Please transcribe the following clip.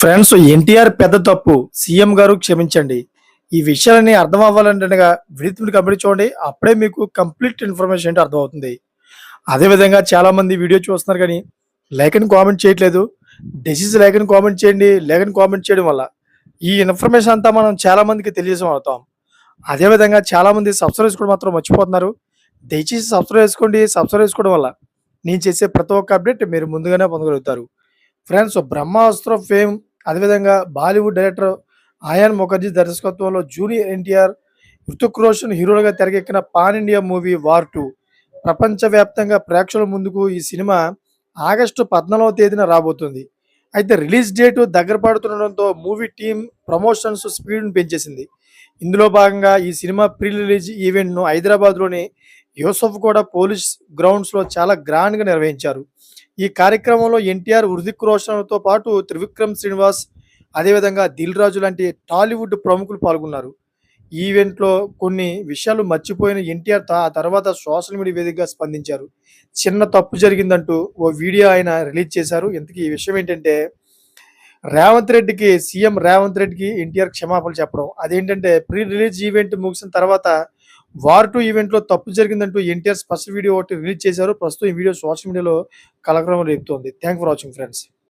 Friends NTR పెద్ద తప్పు. CM గారు క్షమించండి. ఈ విషయాలని అర్థం అవ్వాలంటేగా విడితుని కంప్లీట్ చూడండి. అప్పుడే మీకు కంప్లీట్ ఇన్ఫర్మేషన్ ఏంటో అర్థమవుతుంది. అదేవిధంగా చాలామంది వీడియో చూస్తున్నారు కానీ లైక్ అని కామెంట్ చేయట్లేదు. డిసీజ్ లైక్ అని కామెంట్ చేయండి. లైక్ అని కామెంట్ చేయడం వల్ల ఈ ఇన్ఫర్మేషన్ అంతా మనం చాలామందికి తెలియజేసం అవుతాం అదేవిధంగా చాలామంది సబ్స్క్రైబ్ చేసుకోవడం మాత్రం మర్చిపోతున్నారు. దయచేసి సబ్స్క్రైబ్ చేసుకోండి. సబ్స్క్రైబ్ చేసుకోవడం వల్ల నేను చేసే ప్రతి ఒక్క అప్డేట్ మీరు ముందుగానే పొందగలుగుతారు. ఫ్రెండ్స్ బ్రహ్మాస్త్ర ఫేమ్ అదేవిధంగా బాలీవుడ్ డైరెక్టర్ ఆయాన్ ముఖర్జీ దర్శకత్వంలో జూనియర్ ఎన్టీఆర్ ఋతుక్ రోషన్ హీరోలుగా తెరకెక్కిన pan India movie War two. ప్రపంచవ్యాప్తంగా ప్రేక్షకుల ముందుకు ఈ సినిమా ఆగస్టు పద్నాలుగవ తేదీన రాబోతుంది. అయితే రిలీజ్ డేట్ దగ్గర పడుతుండడంతో మూవీ టీం ప్రమోషన్స్ స్పీడ్ను పెంచేసింది. ఇందులో భాగంగా ఈ సినిమా ప్రీ రిలీజ్ ఈవెంట్ను హైదరాబాద్లోని యూసఫ్ కూడా పోలీస్ గ్రౌండ్స్లో చాలా గ్రాండ్గా నిర్వహించారు. ఈ కార్యక్రమంలో ఎన్టీఆర్ హృదిక్ రోషన్తో పాటు త్రివిక్రమ్ శ్రీనివాస్ అదేవిధంగా దిల్ రాజు లాంటి టాలీవుడ్ ప్రముఖులు పాల్గొన్నారు. ఈవెంట్లో కొన్ని విషయాలు మర్చిపోయిన ఎన్టీఆర్ ఆ తర్వాత సోషల్ మీడియా వేదికగా స్పందించారు. చిన్న తప్పు జరిగిందంటూ ఓ వీడియో ఆయన రిలీజ్ చేశారు. ఇంతకీ ఈ విషయం ఏంటంటే రేవంత్ రెడ్డికి సీఎం రేవంత్ రెడ్డికి ఎన్టీఆర్ క్షమాపణలు చెప్పడం. అదేంటంటే ప్రీ రిలీజ్ ఈవెంట్ ముగిసిన తర్వాత వార్ టూ ఈవెంట్లో తప్పు జరిగిందంటూ ఎన్టీఆర్ స్పష్ట వీడియో ఒకటి రిలీజ్ చేశారు. ప్రస్తుతం ఈ వీడియో సోషల్ మీడియాలో కలకలం రేపుతోంది. Thank for watching friends